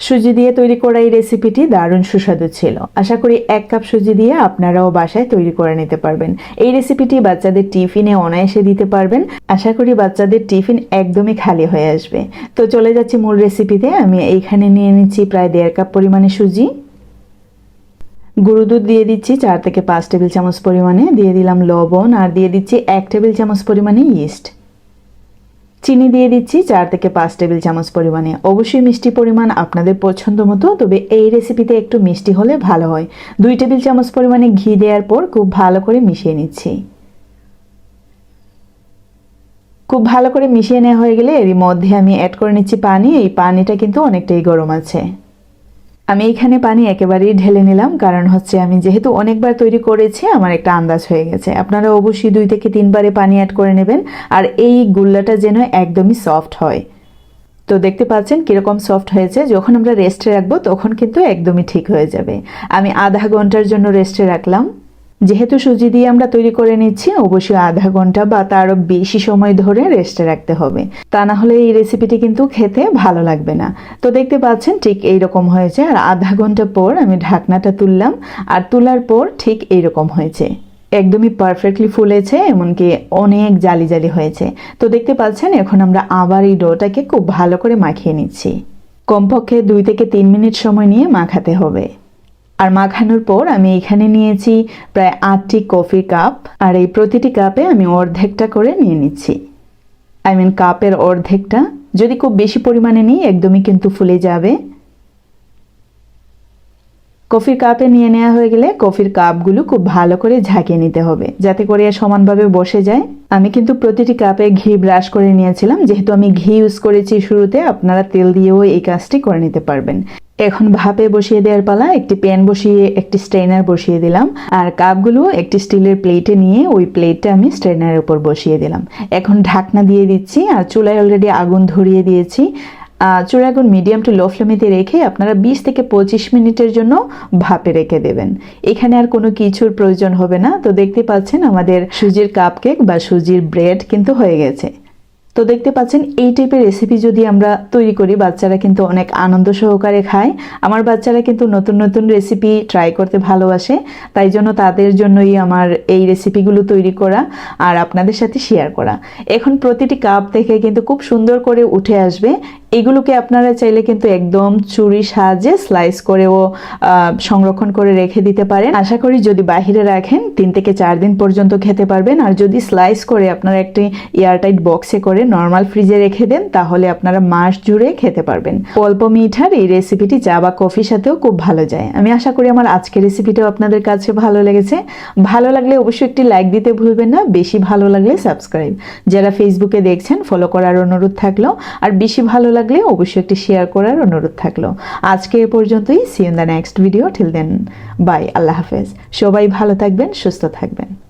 সুজি দিয়ে তৈরি করা এই রেসিপিটি দারুণ সুস্বাদু ছিল। আশা করি এক কাপ সুজি দিয়ে আপনারাও বাসায় তৈরি করে নিতে পারবেন। এই রেসিপিটি বাচ্চাদের টিফিনে অনায়াসে দিতে পারবেন। আশা করি বাচ্চাদের টিফিন একদমই খালি হয়ে আসবে। তো চলে যাচ্ছি মূল রেসিপিতে। আমি এইখানে নিয়ে নিচ্ছি প্রায় দেড় কাপ পরিমাণে সুজি। গুঁড়ো দুধ দিয়ে দিচ্ছি চার থেকে পাঁচ টেবিল চামচ পরিমাণে। দিয়ে দিলাম লবণ আর দিয়ে দিচ্ছি এক টেবিল চামচ পরিমাণে ইস্ট। চিনি দিয়ে দিচ্ছি, চার থেকে পাঁচ টেবিল চামচ পরিমাণে। অবশ্যই মিষ্টি পরিমাণ আপনাদের পছন্দ মতো, তবে এই রেসিপিতে একটু মিষ্টি হলে ভালো হয়। দুই টেবিল চামচ পরিমাণে ঘি দেওয়ার পর খুব ভালো করে মিশিয়ে নিচ্ছি। খুব ভালো করে মিশিয়ে নেওয়া হয়ে গেলে এর মধ্যে আমি অ্যাড করে নিচ্ছি পানি। এই পানিটা কিন্তু অনেকটাই গরম আছে। আমি এখানে পানি একেবারেই ঢেলে নিলাম, কারণ হচ্ছে আমি যেহেতু অনেকবার তৈরি করেছি, আমার একটা আন্দাজ হয়ে গেছে। আপনারা অবশ্যই দুই থেকে তিনবারে পানি অ্যাড করে নেবেন, আর এই গুল্লাটা যেন একদমই সফট হয়। তো দেখতে পাচ্ছেন কীরকম সফট হয়েছে। যখন আমরা রেস্টে রাখব, তখন কিন্তু একদমই ঠিক হয়ে যাবে। আমি আধা ঘণ্টার জন্য রেস্টে রাখলাম। যেহেতু সুজি দিয়ে আমরা তৈরি করে নিচ্ছি, অবশ্যই আধা ঘণ্টা বা তারও বেশি সময় ধরে রেস্টে রাখতে হবে। তা না হলে এই রেসিপিটি কিন্তু খেতে ভালো লাগবে না। তো দেখতে পাচ্ছেন ঠিক এই রকম হয়েছে। আর আধা ঘণ্টা পর আমি ঢাকনাটা তুললাম। আর তোলার পর ঠিক এই রকম হয়েছে। একদমই পারফেক্টলি ফুলেছে, এমনকি অনেক জালি জালি হয়েছে। তো দেখতে পাচ্ছেন, এখন আমরা আবার এই ডোটাকে খুব ভালো করে মাখিয়ে নিচ্ছি। কমপক্ষে দুই থেকে তিন মিনিট সময় নিয়ে মাখাতে হবে। আর মাখানোর পর আমি এখানে নিয়েছি প্রায় আটটি কফি কাপ, আর এই প্রতিটি কাপে আমি অর্ধেকটা করে নিয়ে নিচ্ছি। আই মিন কাপের অর্ধেকটা যদি খুব বেশি পরিমাণে নিই, একদমই কিন্তু ফুলে যাবে। কফির কাপে নিয়ে নেওয়া হয়ে গেলে কফির কাপগুলো খুব ভালো করে ঝাঁকিয়ে নিতে হবে, যাতে করে সমানভাবে বসে যায়। আমি কিন্তু প্রতিটি কাপে ঘি ব্রাশ করে নিয়েছিলাম। যেহেতু আমি ঘি ইউজ করেছি শুরুতে, আপনারা তেল দিয়েও এই কাজটি করে নিতে পারবেন। এখন ভাপে বসিয়ে দেওয়ার পালা, একটি প্যান বসিয়ে, একটি স্ট্রেনার বসিয়ে দিলাম। আর কাপগুলো একটি স্টিলের প্লেটে নিয়ে ওই প্লেটটা আমি স্ট্রেনারের উপর বসিয়ে দিলাম। এখন ঢাকনা দিয়ে দিচ্ছি, আর চুলায় অলরেডি আগুন ধরিয়ে দিয়েছি। আগুন মিডিয়াম টু লো ফ্লেমেতে রেখে আপনারা বিশ থেকে পঁচিশ মিনিটের জন্য ভাপে রেখে দেবেন। এখানে আর কোনো কিছুর প্রয়োজন হবে না। তো দেখতে পাচ্ছেন আমাদের সুজির কাপ কেক বা সুজির ব্রেড কিন্তু হয়ে গেছে। তো দেখতে পাচ্ছেন এই টাইপের রেসিপি যদি আমরা তৈরি করি, বাচ্চারা কিন্তু অনেক আনন্দ সহকারে খায়। আমার বাচ্চারা কিন্তু নতুন নতুন রেসিপি ট্রাই করতে ভালোবাসে। তাই জন্য তাদের জন্যই আমার এই রেসিপিগুলো তৈরি করা আর আপনাদের সাথে শেয়ার করা। এখন প্রতিটি কাপ থেকে কিন্তু খুব সুন্দর করে উঠে আসবে। এগুলোকে আপনারা চাইলে কিন্তু একদম চুরি সাহায্যে স্লাইস করেও সংরক্ষণ করে রেখে দিতে পারেন। আশা করি যদি বাহিরে রাখেন, তিন থেকে চার দিন পর্যন্ত খেতে পারবেন। আর যদি স্লাইস করে আপনারা একটি এয়ারটাইট বক্সে করে নর্মাল ফ্রিজে রেখে দেন, তাহলে আপনারা মাস জুড়ে খেতে পারবেন। অল্প মিঠার এই রেসিপিটি চা বা কফির সাথেও খুব ভালো যায়। আমি আশা করি আমার আজকের রেসিপিটাও আপনাদের কাছে ভালো লেগেছে। ভালো লাগলে অবশ্যই একটি লাইক দিতে ভুলবেন না। বেশি ভালো লাগলে সাবস্ক্রাইব যারা ফেসবুকে দেখছেন ফলো করার অনুরোধ থাকল। আর বেশি ভালো লাগলে অবশ্যই একটি শেয়ার করার অনুরোধ থাকল। আজকে এ পর্যন্তই। See in the next video till then bye Allah হাফেজ। সবাই ভালো থাকবেন, সুস্থ থাকবেন।